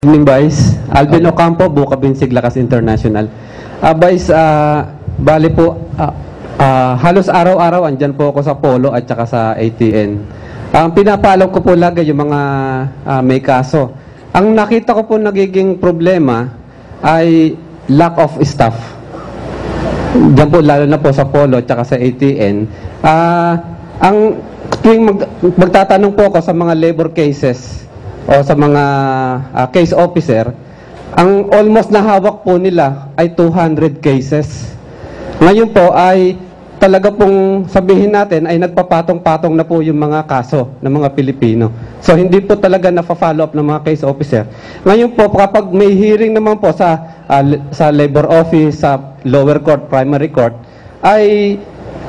Evening, Vice. Alvin Ocampo, Buka Binsig, Lakas International. Ah, Vice, ah, bali po, ah, ah, halos araw-araw andyan po ako sa Polo at saka sa ATN. Ang pinapaalam ko po lagi yung mga ah, may kaso. Ang nakita ko po nagiging problema ay lack of staff. Diyan po, lalo na po sa Polo at saka sa ATN. Ah, ang tuwing mag, magtatanong po ako sa mga labor cases o sa mga ah, case officer, ang almost na hawak po nila ay 200 cases. Ngayon po ay talaga pong sabihin natin ay nagpapatong-patong na po yung mga kaso ng mga Pilipino. So hindi po talaga na-follow up ng mga case officer. Ngayon po kapag may hearing naman po sa l- sa labor office, sa lower court, primary court, ay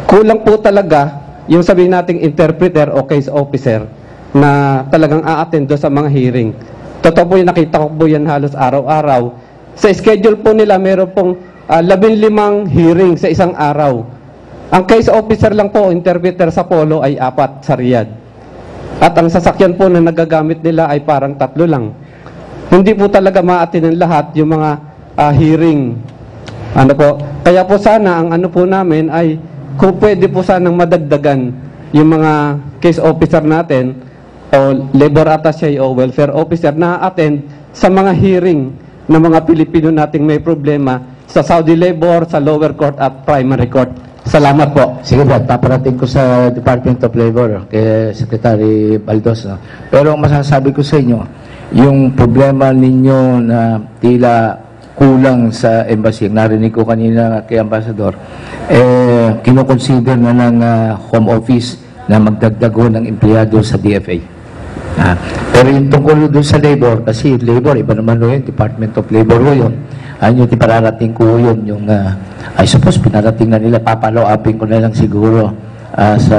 kulang po talaga yung sabihin nating interpreter o case officer na talagang a-attend sa mga hearing. Totoo po yung nakita ko po yan halos araw-araw. Sa schedule po nila, meron pong ah, labing limang hearing sa isang araw. Ang case officer lang po, interpreter sa polo ay apat sa Riyadh. At ang sasakyan po na nagagamit nila ay parang tatlo lang. Hindi po talaga ma-attend ng lahat yung mga ah, hearing. Ano po? Kaya po sana ang ano po namin ay kung pwede po sanang madagdagan yung mga case officer natin o labor attaché o welfare officer na attend sa mga hearing ng mga Pilipino nating may problema sa Saudi labor, sa lower court at primary court. Salamat po. Sige po, paparating ko sa Department of Labor kay Secretary Baldos. No? Pero ang masasabi ko sa inyo, yung problema ninyo na tila kulang sa embassy, narinig ko kanina kay Ambassador, eh, kinukonsider na ng ah, Home Office na magdagdago ng empleyado sa DFA. Ah, pero yung tungkol doon sa labor, kasi labor, iba naman yun, Department of Labor ho yun. Ano yung pararating ko yun, yung, ah, I suppose, pinarating na nila, papalo upin ko na lang siguro ah, sa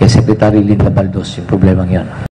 kay Secretary Linda Baldos, yung problemang yan.